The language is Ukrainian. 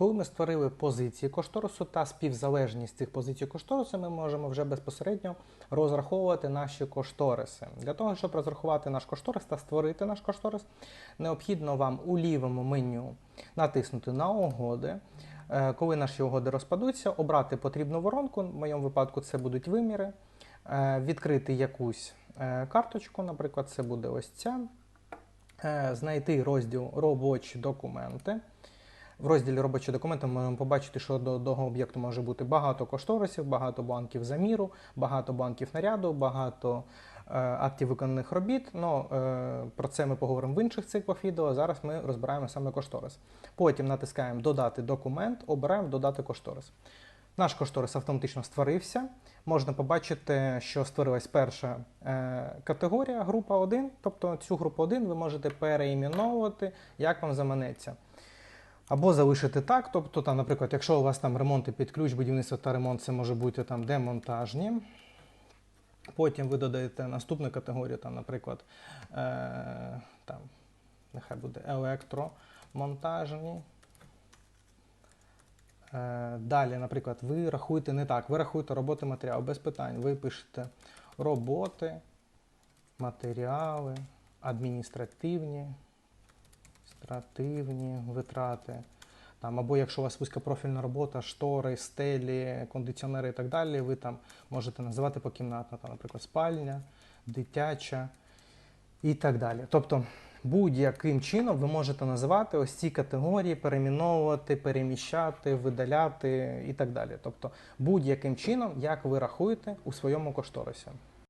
Коли ми створили позиції кошторису та співзалежність цих позицій кошторису, ми можемо вже безпосередньо розраховувати наші кошториси. Для того, щоб розрахувати наш кошторис та створити наш кошторис, необхідно вам у лівому меню натиснути на угоди. Е, Коли наші угоди розпадуться, обрати потрібну воронку. В моєму випадку це будуть виміри, е, відкрити якусь е, карточку, наприклад, це буде ось ця. Знайти розділ робочі документи. В розділі робочі документи ми можемо побачити, що до одного об'єкту може бути багато кошторисів, багато банків заміру, багато банків наряду, багато е, актів виконаних робіт. Ну, е, про це ми поговоримо в інших циклах відео. Зараз ми розбираємо саме кошторис. Потім натискаємо Додати документ, обираємо Додати кошторис. Наш кошторис автоматично створився. Можна побачити, що створилась перша е, категорія, група 1. Тобто цю групу 1 ви можете переіменовувати, як вам заманеться. Або залишити так, тобто, там, наприклад, якщо у вас там ремонти під ключ, будівництво та ремонт, це може бути там демонтажні. Потім ви додаєте наступну категорію, там, наприклад, е, там, нехай буде електромонтажні. Е, Далі, наприклад, ви рахуєте не так, ви рахуєте роботи матеріалу без питань. Ви пишете роботи, матеріали, адміністративні, адміністративні витрати. Там, або якщо у вас вузькопрофільна робота, штори, стелі, кондиціонери і так далі, ви там можете називати покімнатно, там, наприклад, спальня, дитяча і так далі. Тобто будь-яким чином ви можете називати ось ці категорії, перейменовувати, переміщати, видаляти і так далі. Тобто будь-яким чином, як ви рахуєте у своєму кошторисі.